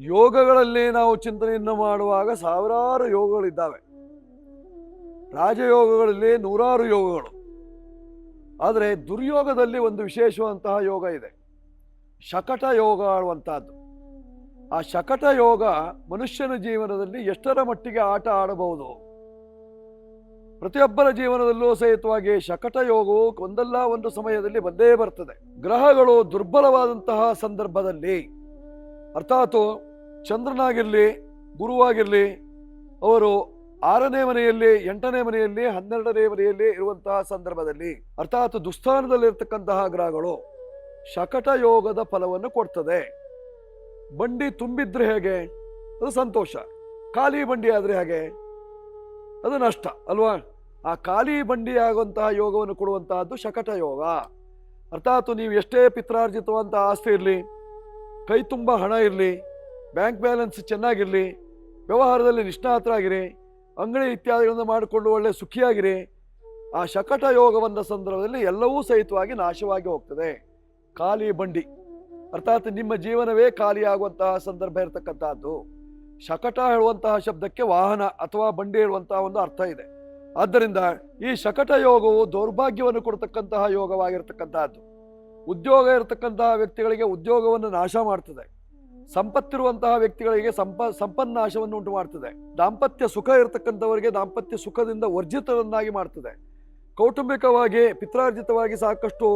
ಯೋಗಗಳಲ್ಲಿ ನಾವು ಚಿಂತನೆಯನ್ನು ಮಾಡುವಾಗ ಸಾವಿರಾರು ಯೋಗಗಳಿದ್ದಾವೆ. ರಾಜಯೋಗಗಳಲ್ಲಿ ನೂರಾರು ಯೋಗಗಳು. ಆದರೆ ದುರ್ಯೋಗದಲ್ಲಿ ಒಂದು ವಿಶೇಷವಂತಹ ಯೋಗ ಇದೆ. ಶಕಟ ಯೋಗ ಆಡುವಂತಹದ್ದು ಆ ಶಕಟ ಯೋಗ ಮನುಷ್ಯನ ಜೀವನದಲ್ಲಿ ಎಷ್ಟರ ಮಟ್ಟಿಗೆ ಆಟ ಆಡಬಹುದು? ಪ್ರತಿಯೊಬ್ಬರ ಜೀವನದಲ್ಲೂ ಸಹಿತವಾಗಿ ಶಕಟ ಯೋಗವು ಒಂದಲ್ಲ ಒಂದು ಸಮಯದಲ್ಲಿ ಬಂದೇ ಬರ್ತದೆ. ಗ್ರಹಗಳು ದುರ್ಬಲವಾದಂತಹ ಸಂದರ್ಭದಲ್ಲಿ. ಅರ್ಥಾತ್ ಚಂದ್ರನಾಗಿರಲಿ, ಗುರುವಾಗಿರಲಿ, ಅವರು ಆರನೇ ಮನೆಯಲ್ಲಿ, ಎಂಟನೇ ಮನೆಯಲ್ಲಿ, ಹನ್ನೆರಡನೇ ಮನೆಯಲ್ಲಿ ಇರುವಂತಹ ಸಂದರ್ಭದಲ್ಲಿ, ಅರ್ಥಾತ್ ದುಸ್ಥಾನದಲ್ಲಿರ್ತಕ್ಕಂತಹ ಗ್ರಹಗಳು ಶಕಟ ಯೋಗದ ಫಲವನ್ನು ಕೊಡ್ತದೆ. ಬಂಡಿ ತುಂಬಿದ್ರೆ ಹೇಗೆ? ಅದು ಸಂತೋಷ. ಖಾಲಿ ಬಂಡಿ ಆದರೆ ಹೇಗೆ? ಅದು ನಷ್ಟ, ಅಲ್ವಾ? ಆ ಖಾಲಿ ಬಂಡಿ ಆಗುವಂತಹ ಯೋಗವನ್ನು ಕೊಡುವಂತಹದ್ದು ಶಕಟ ಯೋಗ. ಅರ್ಥಾತ್ ನೀವು ಎಷ್ಟೇ ಪಿತ್ರಾರ್ಜಿತವಂತಹ ಆಸ್ತಿ ಇರಲಿ, ಕೈ ತುಂಬ ಹಣ ಇರಲಿ ಬ್ಯಾಂಕ್ ಬ್ಯಾಲೆನ್ಸ್ ಚೆನ್ನಾಗಿರಲಿ, ವ್ಯವಹಾರದಲ್ಲಿ ನಿಷ್ಣಾತರಾಗಿರಿ, ಅಂಗಡಿ ಇತ್ಯಾದಿಗಳನ್ನು ಮಾಡಿಕೊಂಡು ಒಳ್ಳೆ ಸುಖಿಯಾಗಿರಿ, ಆ ಶಕಟ ಯೋಗ ಸಂದರ್ಭದಲ್ಲಿ ಎಲ್ಲವೂ ಸಹಿತವಾಗಿ ನಾಶವಾಗಿ ಹೋಗ್ತದೆ. ಖಾಲಿ ಬಂಡಿ. ಅರ್ಥಾತ್ ನಿಮ್ಮ ಜೀವನವೇ ಖಾಲಿಯಾಗುವಂತಹ ಸಂದರ್ಭ ಇರತಕ್ಕಂತಹದ್ದು. ಶಕಟ ಹೇಳುವಂತಹ ಶಬ್ದಕ್ಕೆ ವಾಹನ ಅಥವಾ ಬಂಡಿ ಹೇಳುವಂತಹ ಒಂದು ಅರ್ಥ ಇದೆ. ಆದ್ದರಿಂದ ಈ ಶಕಟ ಯೋಗವು ದೌರ್ಭಾಗ್ಯವನ್ನು ಕೊಡತಕ್ಕಂತಹ ಯೋಗವಾಗಿರ್ತಕ್ಕಂತಹದ್ದು. ಉದ್ಯೋಗ ಇರತಕ್ಕಂತಹ ವ್ಯಕ್ತಿಗಳಿಗೆ ಉದ್ಯೋಗವನ್ನು ನಾಶ ಮಾಡ್ತದೆ. ಸಂಪತ್ತಿರುವಂತಹ ವ್ಯಕ್ತಿಗಳಿಗೆ ಸಂಪ, ಸಂಪನ್ನಾಶವನ್ನು ಉಂಟು ಮಾಡ್ತದೆ ದಾಂಪತ್ಯ ಸುಖ ಇರತಕ್ಕಂಥವರಿಗೆ ದಾಂಪತ್ಯ ಸುಖದಿಂದ ವರ್ಜಿತರನ್ನಾಗಿ ಮಾಡ್ತದೆ. ಕೌಟುಂಬಿಕವಾಗಿ, ಪಿತ್ರಾರ್ಜಿತವಾಗಿ ಸಾಕಷ್ಟು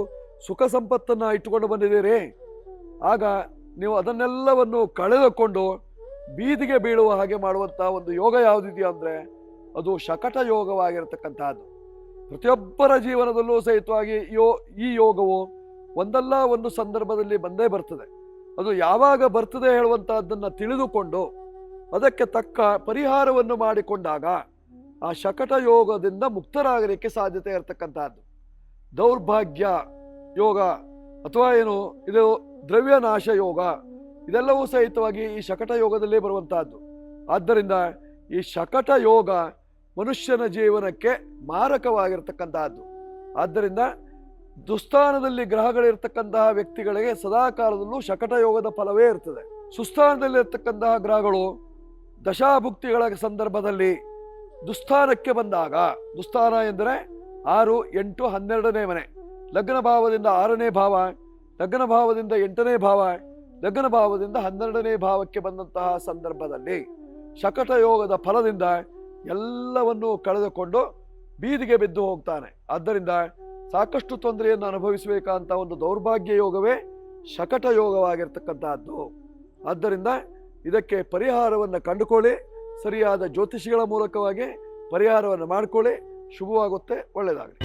ಸುಖ ಸಂಪತ್ತನ್ನು ಇಟ್ಟುಕೊಂಡು ಬಂದಿದ್ದೀರಿ. ಆಗ ನೀವು ಅದನ್ನೆಲ್ಲವನ್ನು ಕಳೆದುಕೊಂಡು ಬೀದಿಗೆ ಬೀಳುವ ಹಾಗೆ ಮಾಡುವಂತಹ ಒಂದು ಯೋಗ ಯಾವುದಿದೆಯಾ ಅಂದರೆ, ಅದು ಶಕಟ ಯೋಗವಾಗಿರತಕ್ಕಂತಹದ್ದು ಪ್ರತಿಯೊಬ್ಬರ ಜೀವನದಲ್ಲೂ ಸಹಿತವಾಗಿ ಯೋ, ಈ ಯೋಗವು ಒಂದಲ್ಲ ಒಂದು ಸಂದರ್ಭದಲ್ಲಿ ಬಂದೇ ಬರ್ತದೆ. ಅದು ಯಾವಾಗ ಬರ್ತದೆ ಹೇಳುವಂತಹದ್ದನ್ನು ತಿಳಿದುಕೊಂಡು ಅದಕ್ಕೆ ತಕ್ಕ ಪರಿಹಾರವನ್ನು ಮಾಡಿಕೊಂಡಾಗ ಆ ಶಕಟ ಯೋಗದಿಂದ ಮುಕ್ತರಾಗಲಿಕ್ಕೆ ಸಾಧ್ಯತೆ ಇರತಕ್ಕಂತಹದ್ದು ದೌರ್ಭಾಗ್ಯ ಯೋಗ ಅಥವಾ ಏನು ಇದು ದ್ರವ್ಯನಾಶ ಯೋಗ ಇದೆಲ್ಲವೂ ಸಹಿತವಾಗಿ ಈ ಶಕಟ ಯೋಗದಲ್ಲೇ ಬರುವಂತಹದ್ದು. ಆದ್ದರಿಂದ ಈ ಶಕಟ ಯೋಗ ಮನುಷ್ಯನ ಜೀವನಕ್ಕೆ ಮಾರಕವಾಗಿರ್ತಕ್ಕಂತಹದ್ದು ಆದ್ದರಿಂದ ದುಸ್ಥಾನದಲ್ಲಿ ಗ್ರಹಗಳಿರ್ತಕ್ಕಂತಹ ವ್ಯಕ್ತಿಗಳಿಗೆ ಸದಾ ಕಾಲದಲ್ಲೂ ಶಕಟ ಯೋಗದ ಫಲವೇ ಇರ್ತದೆ. ಸುಸ್ಥಾನದಲ್ಲಿರ್ತಕ್ಕಂತಹ ಗ್ರಹಗಳು ದಶಾಭುಕ್ತಿಗಳ ಸಂದರ್ಭದಲ್ಲಿ ದುಸ್ಥಾನಕ್ಕೆ ಬಂದಾಗ, ದುಸ್ಥಾನ ಎಂದರೆ ಆರು, ಎಂಟು, ಹನ್ನೆರಡನೇ ಮನೆ. ಲಗ್ನ ಭಾವದಿಂದ ಆರನೇ ಭಾವ, ಲಗ್ನ ಭಾವದಿಂದ ಎಂಟನೇ ಭಾವ, ಲಗ್ನ ಭಾವದಿಂದ ಹನ್ನೆರಡನೇ ಭಾವಕ್ಕೆ ಬಂದಂತಹ ಸಂದರ್ಭದಲ್ಲಿ ಶಕಟ ಯೋಗದ ಫಲದಿಂದ ಎಲ್ಲವನ್ನೂ ಕಳೆದುಕೊಂಡು ಬೀದಿಗೆ ಬಿದ್ದು ಹೋಗ್ತಾನೆ. ಆದ್ದರಿಂದ ಸಾಕಷ್ಟು ತೊಂದರೆಯನ್ನು ಅನುಭವಿಸಬೇಕಂತ ಒಂದು ದೌರ್ಭಾಗ್ಯ ಯೋಗವೇ ಶಕಟ ಯೋಗವಾಗಿರ್ತಕ್ಕಂತಹದ್ದು ಆದ್ದರಿಂದ ಇದಕ್ಕೆ ಪರಿಹಾರವನ್ನು ಕಂಡುಕೊಳ್ಳಿ, ಸರಿಯಾದ ಜ್ಯೋತಿಷಿಗಳ ಮೂಲಕವಾಗಿ ಪರಿಹಾರವನ್ನು ಮಾಡಿಕೊಳ್ಳಿ. ಶುಭವಾಗುತ್ತೆ, ಒಳ್ಳೆಯದಾಗಲಿ.